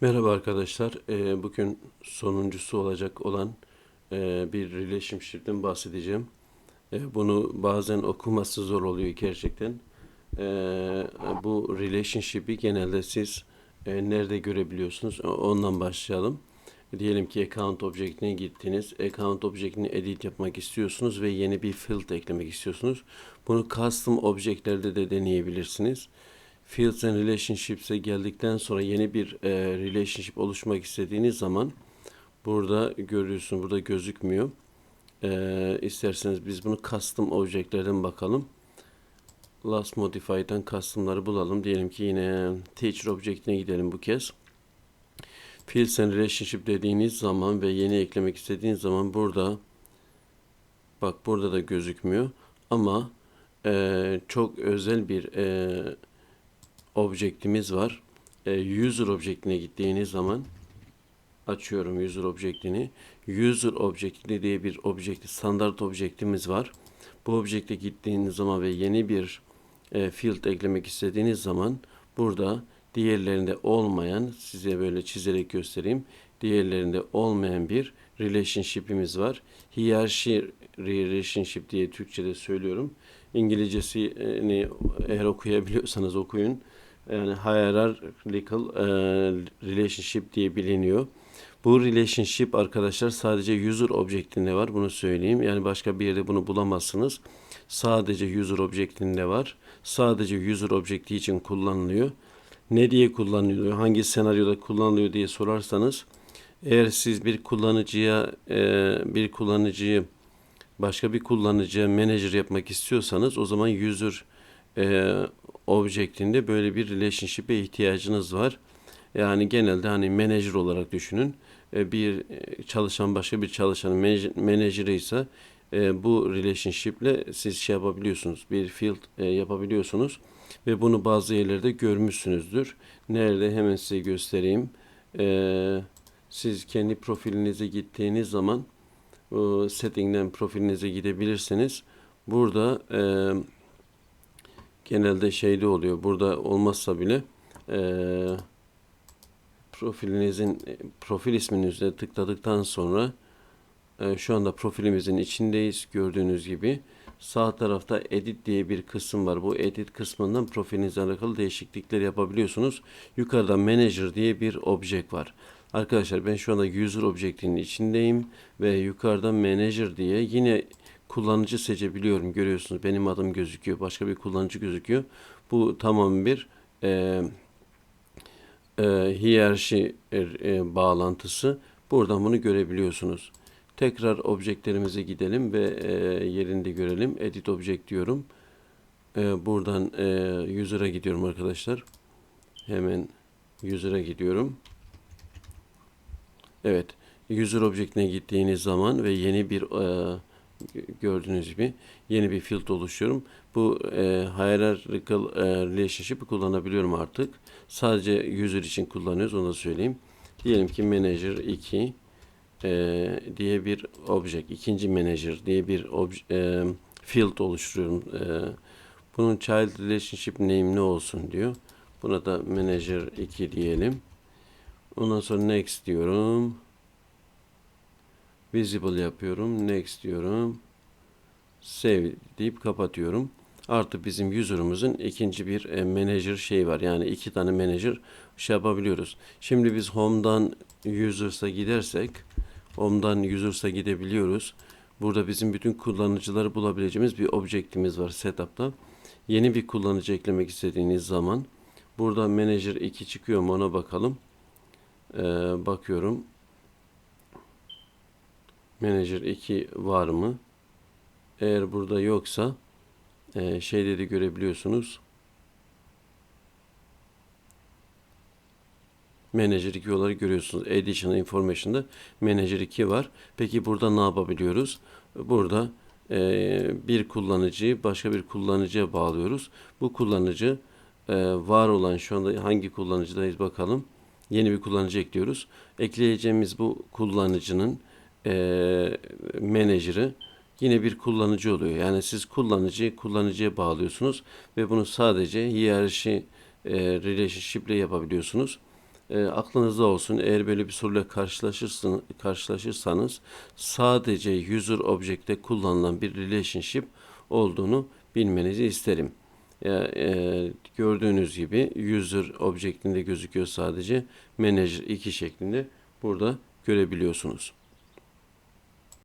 Merhaba arkadaşlar. Ee, bugün sonuncusu olacak olan e, bir relationship'ten bahsedeceğim. E, bunu bazen okuması zor oluyor gerçekten. E, bu relationship'i genelde siz nerede görebiliyorsunuz? Ondan başlayalım. Diyelim ki account object'ine gittiniz. Account object'ini edit yapmak istiyorsunuz ve yeni bir field eklemek istiyorsunuz. Bunu custom object'lerde de deneyebilirsiniz. Fields and Relationships'e geldikten sonra yeni bir e, relationship oluşmak istediğiniz zaman burada görüyorsun, burada gözükmüyor. E, isterseniz biz bunu custom objectlerden bakalım. Last Modify'dan custom'ları bulalım. Diyelim ki yine teacher object'ine gidelim bu kez. Fields and Relationship dediğiniz zaman ve yeni eklemek istediğiniz zaman burada bak burada da gözükmüyor ama e, çok özel bir e, objektimiz var. E, user objektine gittiğiniz zaman açıyorum user objektini. User objekti diye bir objekti, standart objektimiz var. Bu objekte gittiğiniz zaman ve yeni bir e, field eklemek istediğiniz zaman burada diğerlerinde olmayan size böyle çizerek göstereyim. Diğerlerinde olmayan bir relationship'imiz var. Hierarchy relationship diye Türkçe'de söylüyorum. İngilizcesini eğer okuyabiliyorsanız okuyun. Yani hierarchical e, relationship diye biliniyor. Bu relationship arkadaşlar sadece user objektinde var. Bunu söyleyeyim. Yani başka bir yerde bunu bulamazsınız. Sadece user objektinde var. Sadece user objekti için kullanılıyor. Ne diye kullanılıyor? Hangi senaryoda kullanılıyor diye sorarsanız eğer siz bir kullanıcıya e, bir kullanıcıyı başka bir kullanıcıya manager yapmak istiyorsanız o zaman user e, objektinde böyle bir relationship'e ihtiyacınız var. Yani genelde hani manager olarak düşünün. E, bir e, çalışan başka bir çalışanın manager'ı ise e, bu relationship'le siz şey yapabiliyorsunuz. Bir field yapabiliyorsunuz ve bunu bazı yerlerde görmüşsünüzdür. Nerede hemen size göstereyim. Siz kendi profilinize gittiğiniz zaman setting'den profilinize gidebilirsiniz. Burada e, genelde şeyde oluyor. Burada olmazsa bile e, profilinizin profil isminin üzerine tıkladıktan sonra e, şu anda profilimizin içindeyiz gördüğünüz gibi. Sağ tarafta edit diye bir kısım var. Bu edit kısmından profilinizle alakalı değişiklikler yapabiliyorsunuz. Yukarıda manager diye bir object var. Arkadaşlar ben şu anda user objektinin içindeyim ve yukarıda manager diye yine kullanıcı seçebiliyorum. Görüyorsunuz benim adım gözüküyor. Başka bir kullanıcı gözüküyor. Bu tamam bir e, e, hiyerarşi e, e, bağlantısı. Buradan bunu görebiliyorsunuz. Tekrar objektlerimize gidelim ve e, yerinde görelim. Edit object diyorum. E, buradan e, user'a gidiyorum arkadaşlar. Hemen user'a gidiyorum. Evet. User object'ine gittiğiniz zaman ve yeni bir e, gördüğünüz gibi yeni bir field oluşturuyorum. Bu e, hierarchical e, relationship'i kullanabiliyorum artık. Sadece user için kullanıyoruz onu da söyleyeyim. Diyelim ki manager 2 e, diye bir object, ikinci manager diye bir obje, e, field oluşturuyorum. E, bunun child relationship name ne olsun diyor. Buna da manager 2 diyelim. Ondan sonra next diyorum. Visible yapıyorum. Next diyorum. Save deyip kapatıyorum. Artık bizim user'ımızın ikinci bir e, manager şey var. Yani iki tane manager şey yapabiliyoruz. Şimdi biz home'dan users'a gidersek home'dan users'a gidebiliyoruz. Burada bizim bütün kullanıcıları bulabileceğimiz bir objektimiz var setup'ta. Yeni bir kullanıcı eklemek istediğiniz zaman burada manager 2 çıkıyor mu ona bakalım. Ee, bakıyorum. Manager 2 var mı? Eğer burada yoksa e, şeyde de görebiliyorsunuz. Manager 2 olarak görüyorsunuz. Additional Information'da Manager 2 var. Peki burada ne yapabiliyoruz? Burada e, bir kullanıcıyı başka bir kullanıcıya bağlıyoruz. Bu kullanıcı e, var olan şu anda hangi kullanıcıdayız bakalım. Yeni bir kullanıcı ekliyoruz. Ekleyeceğimiz bu kullanıcının e, menajeri yine bir kullanıcı oluyor. Yani siz kullanıcıyı kullanıcıya bağlıyorsunuz ve bunu sadece hiyerarşi e, relationship ile yapabiliyorsunuz. e, aklınızda olsun. Eğer böyle bir soruyla karşılaşırsanız sadece user object'te kullanılan bir relationship olduğunu bilmenizi isterim. Ya, e, gördüğünüz gibi user object'inde gözüküyor sadece. Manager 2 şeklinde burada görebiliyorsunuz.